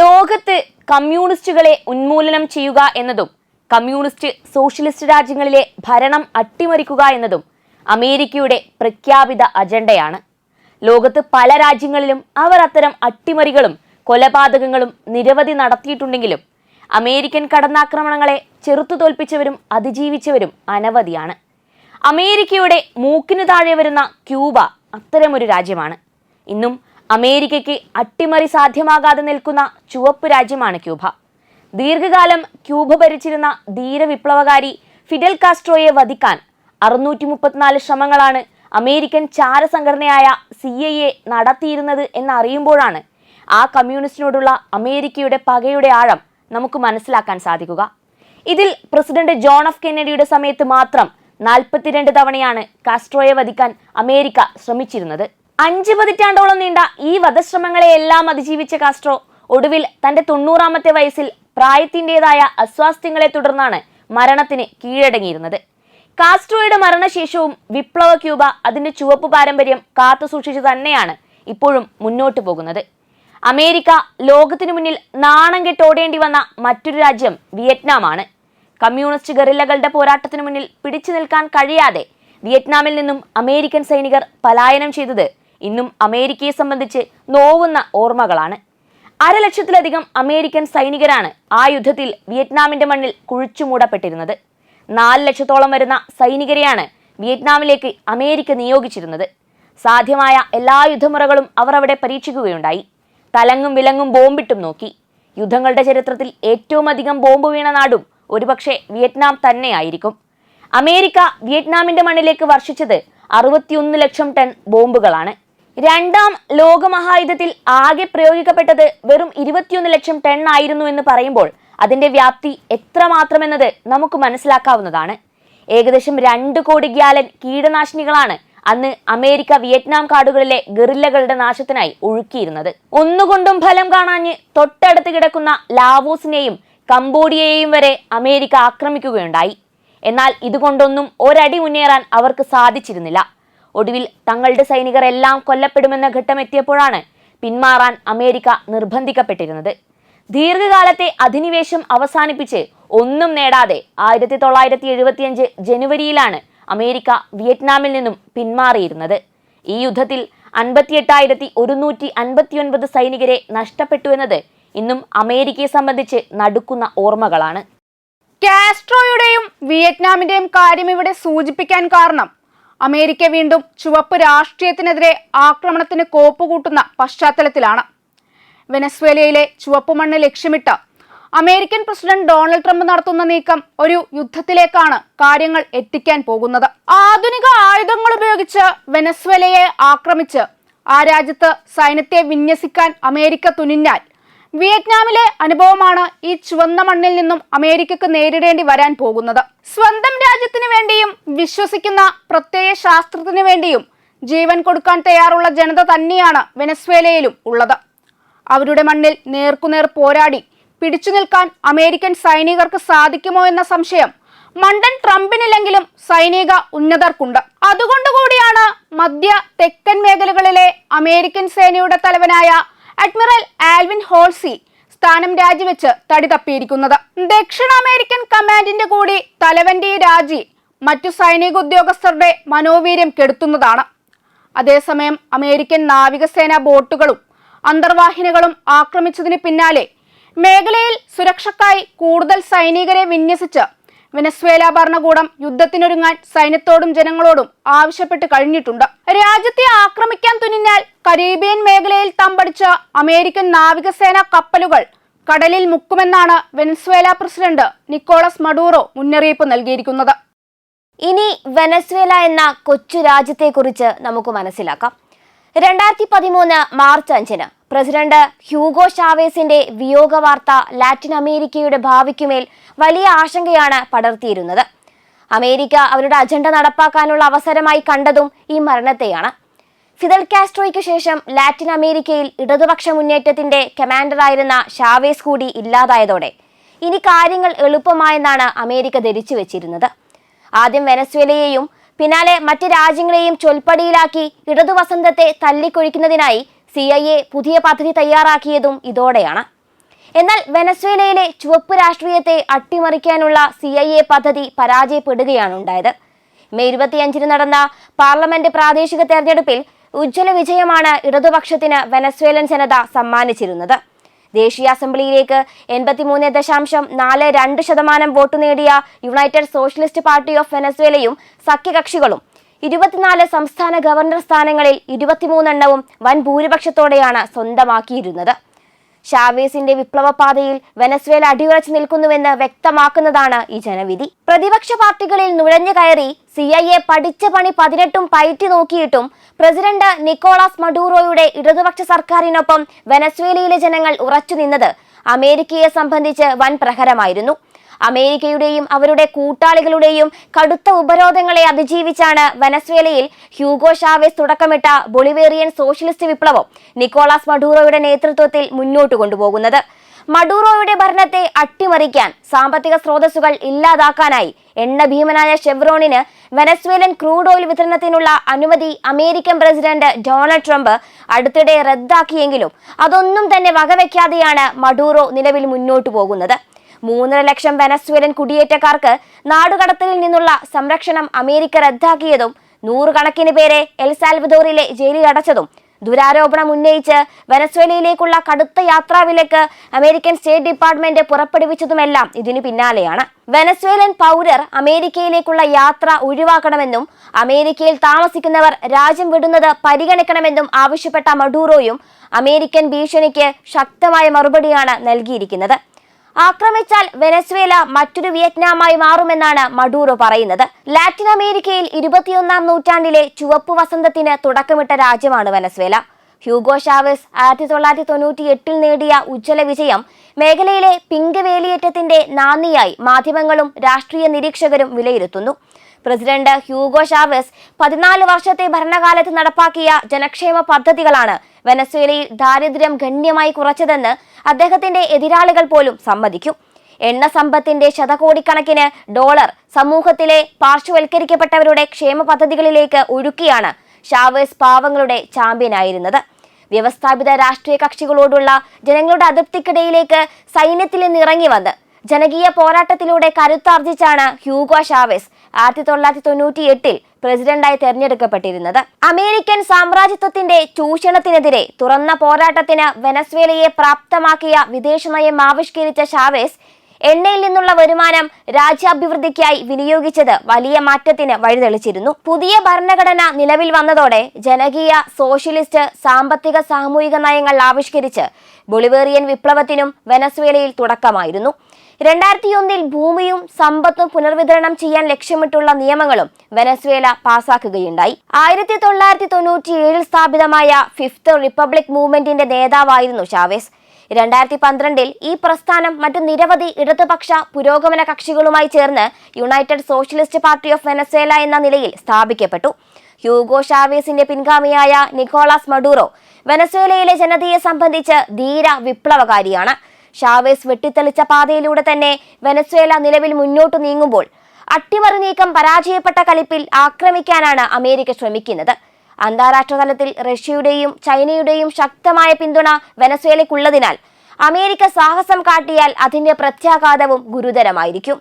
ലോകത്ത് കമ്മ്യൂണിസ്റ്റുകളെ ഉന്മൂലനം ചെയ്യുക എന്നതും കമ്മ്യൂണിസ്റ്റ് സോഷ്യലിസ്റ്റ് രാജ്യങ്ങളിലെ ഭരണം അട്ടിമറിക്കുക എന്നതും അമേരിക്കയുടെ പ്രഖ്യാപിത അജണ്ടയാണ്. ലോകത്ത് പല രാജ്യങ്ങളിലും അവർ അത്തരം അട്ടിമറികളും കൊലപാതകങ്ങളും നിരവധി നടത്തിയിട്ടുണ്ടെങ്കിലും അമേരിക്കൻ കടന്നാക്രമണങ്ങളെ ചെറുത്തു തോൽപ്പിച്ചവരും അതിജീവിച്ചവരും അനവധിയാണ്. അമേരിക്കയുടെ മൂക്കിന് താഴെ വരുന്ന ക്യൂബ അത്തരമൊരു രാജ്യമാണ്. ഇന്നും അമേരിക്കയ്ക്ക് അട്ടിമറി സാധ്യമാകാതെ നിൽക്കുന്ന ചുവപ്പ് രാജ്യമാണ് ക്യൂബ. ദീർഘകാലം ക്യൂബ ഭരിച്ചിരുന്ന ധീര വിപ്ലവകാരി ഫിഡൽ കാസ്ട്രോയെ വധിക്കാൻ അറുന്നൂറ്റി മുപ്പത്തിനാല് ശ്രമങ്ങളാണ് അമേരിക്കൻ ചാരസംഘടനയായ സി ഐ എ നടത്തിയിരുന്നത് എന്നറിയുമ്പോഴാണ് ആ കമ്മ്യൂണിസ്റ്റിനോടുള്ള അമേരിക്കയുടെ പകയുടെ ആഴം നമുക്ക് മനസ്സിലാക്കാൻ സാധിക്കുക. ഇതിൽ പ്രസിഡന്റ് ജോൺ എഫ് കെന്നഡിയുടെ സമയത്ത് മാത്രം നാൽപ്പത്തിരണ്ട് തവണയാണ് കാസ്ട്രോയെ വധിക്കാൻ അമേരിക്ക ശ്രമിച്ചിരുന്നത്. അഞ്ച് പതിറ്റാണ്ടോളം നീണ്ട ഈ വധശ്രമങ്ങളെയെല്ലാം അതിജീവിച്ച കാസ്ട്രോ. ഒടുവിൽ തന്റെ തൊണ്ണൂറാമത്തെ വയസ്സിൽ പ്രായത്തിന്റെതായ അസ്വാസ്ഥ്യങ്ങളെ തുടർന്നാണ് മരണത്തിന് കീഴടങ്ങിയിരുന്നത്. കാസ്ട്രോയുടെ മരണശേഷവും വിപ്ലവ ക്യൂബ അതിന്റെ ചുവപ്പ് പാരമ്പര്യം കാത്തുസൂക്ഷിച്ചു തന്നെയാണ് ഇപ്പോഴും മുന്നോട്ടു പോകുന്നത്. അമേരിക്ക ലോകത്തിനു മുന്നിൽ നാണം കെട്ടോടേണ്ടി വന്ന മറ്റൊരു രാജ്യം വിയറ്റ്നാമാണ്. കമ്മ്യൂണിസ്റ്റ് ഗറില്ലകളുടെ പോരാട്ടത്തിനു മുന്നിൽ പിടിച്ചു നിൽക്കാൻ കഴിയാതെ വിയറ്റ്നാമിൽ നിന്നും അമേരിക്കൻ സൈനികർ പലായനം ചെയ്തത് ഇന്നും അമേരിക്കയെ സംബന്ധിച്ച് നോവുന്ന ഓർമ്മകളാണ്. അരലക്ഷത്തിലധികം അമേരിക്കൻ സൈനികരാണ് ആ യുദ്ധത്തിൽ വിയറ്റ്നാമിന്റെ മണ്ണിൽ കുഴിച്ചുമൂടപ്പെട്ടിരുന്നത് നാല് ലക്ഷത്തോളം വരുന്ന സൈനികരെയാണ് വിയറ്റ്നാമിലേക്ക് അമേരിക്ക നിയോഗിച്ചിരുന്നത്. സാധ്യമായ എല്ലാ യുദ്ധമുറകളും അവർ അവിടെ പരീക്ഷിക്കുകയുണ്ടായി. തലങ്ങും വിലങ്ങും ബോംബിട്ടും നോക്കി. യുദ്ധങ്ങളുടെ ചരിത്രത്തിൽ ഏറ്റവും അധികം ബോംബ് വീണ നാടും ഒരുപക്ഷെ വിയറ്റ്നാം തന്നെയായിരിക്കും. അമേരിക്ക വിയറ്റ്നാമിന്റെ മണ്ണിലേക്ക് വർഷിച്ചത് അറുപത്തിയൊന്ന് ലക്ഷം ടൺ ബോംബുകളാണ്. രണ്ടാം ലോകമഹായുദ്ധത്തിൽ ആകെ പ്രയോഗിക്കപ്പെട്ടത് വെറും ഇരുപത്തിയൊന്ന് ലക്ഷം ടൺ ആയിരുന്നു എന്ന് പറയുമ്പോൾ അതിന്റെ വ്യാപ്തി എത്രമാത്രമെന്നത് നമുക്ക് മനസ്സിലാക്കാവുന്നതാണ്. ഏകദേശം രണ്ട് കോടി ഗ്യാലൻ കീടനാശിനികളാണ് അന്ന് അമേരിക്ക വിയറ്റ്നാം കാടുകളിലെ ഗറില്ലകളുടെ നാശത്തിനായി ഒഴുക്കിയിരുന്നത്. ഒന്നുകൊണ്ടും ഫലം കാണാഞ്ഞ് തൊട്ടടുത്ത് കിടക്കുന്ന ലാവോസിനെയും കംബോഡിയയെയും വരെ അമേരിക്ക ആക്രമിക്കുകയുണ്ടായി. എന്നാൽ ഇതുകൊണ്ടൊന്നും ഒരടി മുന്നേറാൻ അവർക്ക് സാധിച്ചിരുന്നില്ല. ഒടുവിൽ തങ്ങളുടെ സൈനികർ എല്ലാം കൊല്ലപ്പെടുമെന്ന ഘട്ടം എത്തിയപ്പോഴാണ് പിന്മാറാൻ അമേരിക്ക നിർബന്ധിക്കപ്പെട്ടിരുന്നത്. ദീർഘകാലത്തെ അധിനിവേശം അവസാനിപ്പിച്ച് ഒന്നും നേടാതെ ആയിരത്തി തൊള്ളായിരത്തി എഴുപത്തിയഞ്ച് ജനുവരിയിലാണ് അമേരിക്ക വിയറ്റ്നാമിൽ നിന്നും പിന്മാറിയിരുന്നത്. ഈ യുദ്ധത്തിൽ അൻപത്തിയെട്ടായിരത്തി ഒരുന്നൂറ്റി അൻപത്തിയൊൻപത് സൈനികരെ നഷ്ടപ്പെട്ടു എന്നത് ഇന്നും അമേരിക്കയെ സംബന്ധിച്ച് നടുക്കുന്ന ഓർമ്മകളാണ്. കാസ്ട്രോയുടെയും വിയറ്റ്നാമിന്റെയും കാര്യം ഇവിടെ സൂചിപ്പിക്കാൻ കാരണം അമേരിക്ക വീണ്ടും ചുവപ്പ് രാഷ്ട്രീയത്തിനെതിരെ ആക്രമണത്തിന് കോപ്പുകൂട്ടുന്ന പശ്ചാത്തലത്തിലാണ്. വെനസ്വേലയിലെ ചുവപ്പ് മണ്ണ് ലക്ഷ്യമിട്ട് അമേരിക്കൻ പ്രസിഡന്റ് ഡൊണാൾഡ് ട്രംപ് നടത്തുന്ന നീക്കം ഒരു യുദ്ധത്തിലേക്കാണ് കാര്യങ്ങൾ എത്തിക്കാൻ പോകുന്നത്. ആധുനിക ആയുധങ്ങൾ ഉപയോഗിച്ച് വെനസ്വേലയെ ആക്രമിച്ച് ആ രാജ്യത്ത് സൈന്യത്തെ വിന്യസിക്കാൻ അമേരിക്ക തുനിഞ്ഞാൽ വിയറ്റ്നാമിലെ അനുഭവമാണ് ഈ ചുവന്ന മണ്ണിൽ നിന്നും അമേരിക്കക്ക് നേരിടേണ്ടി വരാൻ പോകുന്നത്. സ്വന്തം രാജ്യത്തിന് വേണ്ടിയും വിശ്വസിക്കുന്ന പ്രത്യയ ശാസ്ത്രത്തിന് വേണ്ടിയും ജീവൻ കൊടുക്കാൻ തയ്യാറുള്ള ജനത തന്നെയാണ് വെനസ്വേലയിലും ഉള്ളത്. അവരുടെ മണ്ണിൽ നേർക്കുനേർ പോരാടി പിടിച്ചു നിൽക്കാൻ അമേരിക്കൻ സൈനികർക്ക് സാധിക്കുമോ എന്ന സംശയം മണ്ടൻ ട്രംപിനില്ലെങ്കിലും സൈനിക ഉന്നതർക്കുണ്ട്. അതുകൊണ്ടുകൂടിയാണ് മധ്യ തെക്കൻ മേഖലകളിലെ അമേരിക്കൻ സേനയുടെ തലവനായ അഡ്മിറൽ ആൽവിൻ ഹോൾസി സ്ഥാനം രാജിവെച്ച് തടി തപ്പിയിരിക്കുന്നത്. ദക്ഷിണ അമേരിക്കൻ കമാൻഡിന്റെ കൂടി തലവന്റെ രാജി മറ്റു സൈനിക ഉദ്യോഗസ്ഥരുടെ മനോവീര്യം കെടുത്തുന്നതാണ്. അതേസമയം അമേരിക്കൻ നാവികസേന ബോട്ടുകളും അന്തർവാഹിനികളും ആക്രമിച്ചതിന് പിന്നാലെ മേഖലയിൽ സുരക്ഷക്കായി കൂടുതൽ സൈനികരെ വിന്യസിച്ച് വെനസ്വേല ഭരണകൂടം യുദ്ധത്തിനൊരുങ്ങാൻ സൈന്യത്തോടും ജനങ്ങളോടും ആവശ്യപ്പെട്ട് കഴിഞ്ഞിട്ടുണ്ട്. രാജ്യത്തെ ആക്രമിക്കാൻ കരീബിയൻ മേഖലയിൽ തമ്പടിച്ച അമേരിക്കൻ നാവികസേന കപ്പലുകൾ കടലിൽ മുക്കുമെന്നാണ് വെനസ്വേല പ്രസിഡന്റ് നിക്കോളസ് മഡൂറോ മുന്നറിയിപ്പ് നൽകിയിരിക്കുന്നത്. ഇനി വെനസ്വേല എന്ന കൊച്ചു രാജ്യത്തെക്കുറിച്ച് നമുക്ക് മനസ്സിലാക്കാം. രണ്ടായിരത്തി പതിമൂന്ന് മാർച്ച് അഞ്ചിന് പ്രസിഡന്റ് ഹ്യൂഗോ ഷാവേസിന്റെ വിയോഗ വാർത്ത ലാറ്റിൻ അമേരിക്കയുടെ ഭാവിക്കുമേൽ വലിയ ആശങ്കയാണ് പടർത്തിയിരുന്നത്. അമേരിക്ക അവരുടെ അജണ്ട നടപ്പാക്കാനുള്ള അവസരമായി കണ്ടതും ഈ മരണത്തെയാണ്. ഫിദൽ കാസ്ട്രോയ്ക്ക് ശേഷം ലാറ്റിൻ അമേരിക്കയിൽ ഇടതുപക്ഷ മുന്നേറ്റത്തിന്റെ കമാൻഡറായിരുന്ന ഷാവേസ് കൂടി ഇല്ലാതായതോടെ ഇനി കാര്യങ്ങൾ എളുപ്പമായെന്നാണ് അമേരിക്ക ധരിച്ചു വെച്ചിരുന്നത്. ആദ്യം വെനസ്വേലയെയും പിന്നാലെ മറ്റ് രാജ്യങ്ങളെയും ചൊൽപ്പടിയിലാക്കി ഇടതുവസന്തത്തെ തല്ലിക്കൊഴിക്കുന്നതിനായി സി ഐ എ പുതിയ പദ്ധതി തയ്യാറാക്കിയതും ഇതോടെയാണ്. എന്നാൽ വെനസ്വേലയിലെ ചുവപ്പ് രാഷ്ട്രീയത്തെ അട്ടിമറിക്കാനുള്ള സി ഐ എ പദ്ധതി പരാജയപ്പെടുകയാണ് ഉണ്ടായത്. മെയ് ഇരുപത്തിയഞ്ചിന് നടന്ന പാർലമെന്റ് പ്രാദേശിക തെരഞ്ഞെടുപ്പിൽ ഉജ്ജ്വല വിജയമാണ് ഇടതുപക്ഷത്തിന് വെനസ്വേലൻ ജനത സമ്മാനിച്ചിരുന്നത്. ദേശീയ അസംബ്ലിയിലേക്ക് എൺപത്തിമൂന്ന് ദശാംശം നാല് രണ്ട് ശതമാനം വോട്ട് നേടിയ യുണൈറ്റഡ് സോഷ്യലിസ്റ്റ് പാർട്ടി ഓഫ് വെനസ്വേലയും സഖ്യകക്ഷികളും ഇരുപത്തിനാല് സംസ്ഥാന ഗവർണർ സ്ഥാനങ്ങളിൽ ഇരുപത്തിമൂന്നെണ്ണവും വൻ ഭൂരിപക്ഷത്തോടെയാണ് സ്വന്തമാക്കിയിരുന്നത്. ഷാവേസിന്റെ വിപ്ലവപാതയിൽ വെനസ്വേല അടിയുറച്ചു നിൽക്കുന്നുവെന്ന് വ്യക്തമാക്കുന്നതാണ് ഈ ജനവിധി. പ്രതിപക്ഷ പാർട്ടികളിൽ നുഴഞ്ഞു കയറി സി ഐ എ പഠിച്ച പണി പതിനെട്ടും പയറ്റി നോക്കിയിട്ടും പ്രസിഡന്റ് നിക്കോളാസ് മഡൂറോയുടെ ഇടതുപക്ഷ സർക്കാരിനൊപ്പം വെനസ്വേലയിലെ ജനങ്ങൾ ഉറച്ചു നിന്നത് അമേരിക്കയെ സംബന്ധിച്ച് വൻ പ്രഹരമായിരുന്നു. അമേരിക്കയുടെയും അവരുടെ കൂട്ടാളികളുടെയും കടുത്ത ഉപരോധങ്ങളെ അതിജീവിച്ചാണ് വെനസ്വേലയിൽ ഹ്യൂഗോ ഷാവേസ് തുടക്കമിട്ട ബൊളിവേറിയൻ സോഷ്യലിസ്റ്റ് വിപ്ലവം നിക്കോളാസ് മഡൂറോയുടെ നേതൃത്വത്തിൽ മുന്നോട്ട് കൊണ്ടുപോകുന്നത്. മഡൂറോയുടെ ഭരണത്തെ അട്ടിമറിക്കാൻ സാമ്പത്തിക സ്രോതസ്സുകൾ ഇല്ലാതാക്കാനായി എണ്ണ ഭീമനായ ഷെവ്രോണിന് വെനസ്വേലൻ ക്രൂഡ് ഓയിൽ വിതരണത്തിനുള്ള അനുമതി അമേരിക്കൻ പ്രസിഡന്റ് ഡൊണാൾഡ് ട്രംപ് അടുത്തിടെ റദ്ദാക്കിയെങ്കിലും അതൊന്നും തന്നെ വകവെക്കാതെയാണ് മഡൂറോ നിലവിൽ മുന്നോട്ടു പോകുന്നത്. മൂന്നര ലക്ഷം വെനസ്വേലൻ കുടിയേറ്റക്കാർക്ക് നാടുകടത്തലിൽ നിന്നുള്ള സംരക്ഷണം അമേരിക്ക റദ്ദാക്കിയതും നൂറുകണക്കിന് പേരെ എൽസാൽവദോറിലെ ജയിലിൽ അടച്ചതും ദുരാരോപണം ഉന്നയിച്ച് വെനസ്വേലയിലേക്കുള്ള കടുത്ത യാത്രാവിലക്ക് അമേരിക്കൻ സ്റ്റേറ്റ് ഡിപ്പാർട്ട്മെന്റ് പുറപ്പെടുവിച്ചതുമെല്ലാം ഇതിനു പിന്നാലെയാണ്. വെനസ്വേലൻ പൗരർ അമേരിക്കയിലേക്കുള്ള യാത്ര ഒഴിവാക്കണമെന്നും അമേരിക്കയിൽ താമസിക്കുന്നവർ രാജ്യം വിടുന്നത് പരിഗണിക്കണമെന്നും ആവശ്യപ്പെട്ട മഡൂറോയും അമേരിക്കൻ ഭീഷണിക്ക് ശക്തമായ മറുപടിയാണ് നൽകിയിരിക്കുന്നത്. ആക്രമിച്ചാൽ വെനസ്വേല മറ്റൊരു വിയറ്റ്നാമായി മാറുമെന്നാണ് മഡൂറോ പറയുന്നത്. ലാറ്റിൻ അമേരിക്കയിൽ ഇരുപത്തിയൊന്നാം നൂറ്റാണ്ടിലെ ചുവപ്പ് വസന്തത്തിന് തുടക്കമിട്ട രാജ്യമാണ് വെനസ്വേല. ഹ്യൂഗോ ഷാവസ് ആയിരത്തി തൊള്ളായിരത്തി തൊണ്ണൂറ്റി എട്ടിൽ നേടിയ ഉജ്ജ്വല വിജയം മേഖലയിലെ പിങ്ക് വേലിയേറ്റത്തിന്റെ നാന്ദിയായി മാധ്യമങ്ങളും രാഷ്ട്രീയ നിരീക്ഷകരും വിലയിരുത്തുന്നു. പ്രസിഡന്റ് ഹ്യൂഗോ ഷാവസ് പതിനാല് വർഷത്തെ ഭരണകാലത്ത് നടപ്പാക്കിയ ജനക്ഷേമ പദ്ധതികളാണ് വെനസ്വേലയിൽ ദാരിദ്ര്യം ഗണ്യമായി കുറച്ചതെന്ന് അദ്ദേഹത്തിന്റെ എതിരാളികൾ പോലും സമ്മതിക്കും. എണ്ണ സമ്പത്തിന്റെ ശതകോടിക്കണക്കിന് ഡോളർ സമൂഹത്തിലെ പാർശ്വവൽക്കരിക്കപ്പെട്ടവരുടെ ക്ഷേമ പദ്ധതികളിലേക്ക് ഒഴുക്കിയാണ് ഷാവേസ് പാവങ്ങളുടെ ചാമ്പ്യനായിരുന്നത്. വ്യവസ്ഥാപിത രാഷ്ട്രീയ കക്ഷികളോടുള്ള ജനങ്ങളുടെ അതൃപ്തിക്കിടയിലേക്ക് സൈന്യത്തിൽ നിന്ന് ഇറങ്ങി വന്ന് ജനകീയ പോരാട്ടത്തിലൂടെ കരുത്താർജിച്ചാണ് ഹ്യൂഗോ ഷാവേസ് ആയിരത്തി തൊള്ളായിരത്തി തൊണ്ണൂറ്റി എട്ടിൽ പ്രസിഡന്റായി തെരഞ്ഞെടുക്കപ്പെട്ടിരുന്നത്. അമേരിക്കൻ സാമ്രാജ്യത്വത്തിന്റെ ചൂഷണത്തിനെതിരെ തുറന്ന പോരാട്ടത്തിന് വെനസ്വേലയെ പ്രാപ്തമാക്കിയ വിദേശനയം ആവിഷ്കരിച്ച ഷാവേസ് എണ്ണയിൽ നിന്നുള്ള വരുമാനം രാജ്യാഭിവൃദ്ധിക്കായി വിനിയോഗിച്ചത് വലിയ മാറ്റത്തിന് വഴിതെളിച്ചിരുന്നു. പുതിയ ഭരണഘടന നിലവിൽ വന്നതോടെ ജനകീയ സോഷ്യലിസ്റ്റ് സാമ്പത്തിക സാമൂഹിക നയങ്ങൾ ആവിഷ്കരിച്ച് ബൊളിവേറിയൻ വിപ്ലവത്തിനും വെനസ്വേലയിൽ തുടക്കമായിരുന്നു. രണ്ടായിരത്തി ഒന്നിൽ ഭൂമിയും സമ്പത്തും പുനർവിതരണം ചെയ്യാൻ ലക്ഷ്യമിട്ടുള്ള നിയമങ്ങളും വെനസ്വേല പാസാക്കുകയുണ്ടായി. ആയിരത്തി തൊള്ളായിരത്തി തൊണ്ണൂറ്റി ഏഴിൽ സ്ഥാപിതമായ ഫിഫ്ത്ത് റിപ്പബ്ലിക് മൂവ്മെന്റിന്റെ നേതാവായിരുന്നു ഷാവേസ് രണ്ടായിരത്തി പന്ത്രണ്ടിൽ ഈ പ്രസ്ഥാനം മറ്റു നിരവധി ഇടതുപക്ഷ പുരോഗമന കക്ഷികളുമായി ചേർന്ന് United Socialist Party of Venezuela എന്ന നിലയിൽ സ്ഥാപിക്കപ്പെട്ടു. ഹ്യൂഗോ ഷാവേസിന്റെ പിൻഗാമിയായ നിക്കോളാസ് മഡൂറോ വെനസ്വേലയിലെ ജനതയെ സംബന്ധിച്ച് ധീര വിപ്ലവകാരിയാണ്. ഷാവേസ് വെട്ടിത്തെളിച്ച പാതയിലൂടെ തന്നെ വെനസ്വേല നിലവിൽ മുന്നോട്ട് നീങ്ങുമ്പോൾ അട്ടിമറി നീക്കം പരാജയപ്പെട്ട കളിപ്പിൽ ആക്രമിക്കാനാണ് അമേരിക്ക ശ്രമിക്കുന്നത്. അന്താരാഷ്ട്ര തലത്തിൽ റഷ്യയുടെയും ചൈനയുടെയും ശക്തമായ പിന്തുണ വെനസ്വേലയ്ക്കുള്ളതിനാൽ അമേരിക്ക സാഹസം കാട്ടിയാൽ അതിന്റെ പ്രത്യാഘാതവും ഗുരുതരമായിരിക്കും.